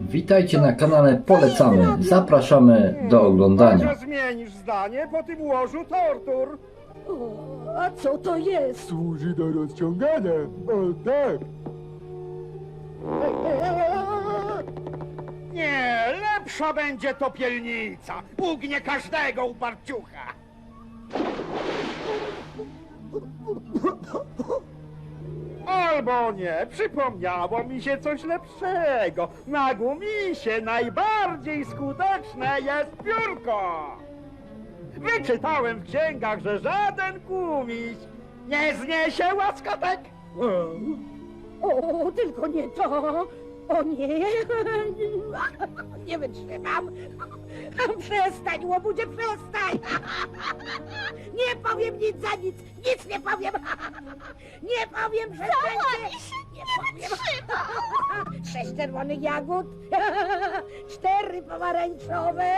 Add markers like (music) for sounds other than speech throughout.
Witajcie na kanale Polecamy. Zapraszamy do oglądania. Może zmienisz zdanie po tym łożu tortur? O, a co to jest? Służy do rozciągania. O tak. (laughs) Nie, lepsza będzie topielnica. Ugnie każdego uparciucha. Albo nie, przypomniało mi się coś lepszego. Na gumisie najbardziej skuteczne jest piórko. Wyczytałem w księgach, że żaden gumiś nie zniesie łaskotek. O, tylko nie to. O nie, nie wytrzymam. Przestań, łobudzie, przestań. Nie powiem nic za nic, nic nie powiem. Nie powiem, że będzie. Nie powiem. Sześć czerwonych jagód, cztery pomarańczowe.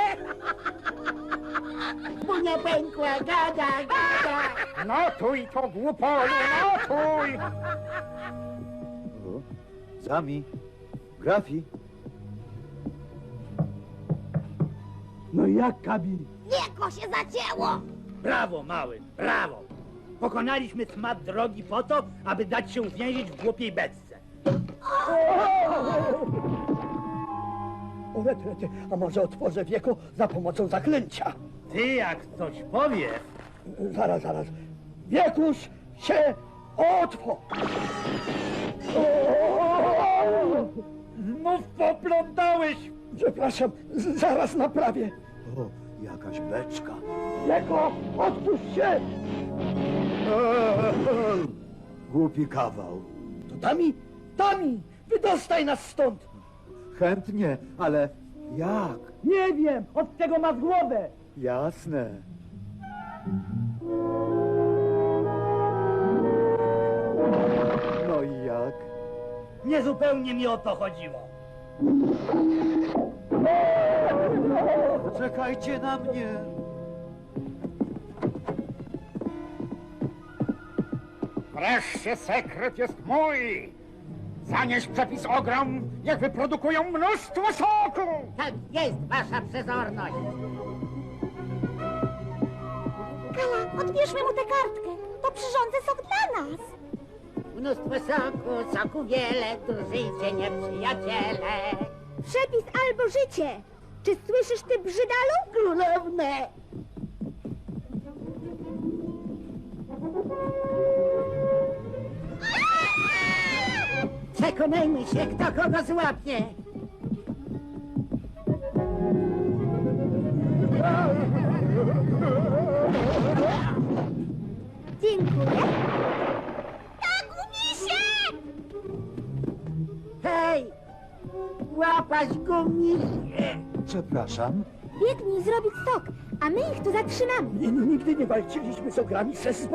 Bunia pękła, gada, gada. Notuj to głupolu, notuj! O, Sami. Grafi. No jak, Kabi? Nieko się zacięło. Brawo, mały, brawo! Pokonaliśmy tmat drogi po to, aby dać się uwięzić w głupiej beczce. O, rety, rety, a może otworzę wieko za pomocą zaklęcia? Ty jak coś powiesz, Zaraz, zaraz. Wiekuś się otwórz! Znów poplątałeś! Przepraszam, z- zaraz naprawię. O, jakaś beczka. Wieko, otwórz się! Głupi kawał. To Dami, Dami, wydostaj nas stąd! Chętnie, ale jak? Nie wiem, od tego masz głowę! Jasne. No i jak? Niezupełnie mi o to chodziło. Czekajcie na mnie. Wreszcie sekret jest mój! Zanieś przepis ogrom, niech wyprodukują mnóstwo soku! Tak jest wasza przezorność. Kala, odbierzmy mu tę kartkę. To przyrządzę sok dla nas. Mnóstwo soku, soku wiele, drżyjcie nieprzyjaciele. Przepis albo życie. Czy słyszysz ty, brzydalu? Królewne. Przekonajmy się, kto kogo złapie. Dziękuję. Łapać gumisie! Przepraszam. Biegnij zrobić sok, a my ich tu zatrzymamy. Nigdy nie walczyliśmy z ogrami przez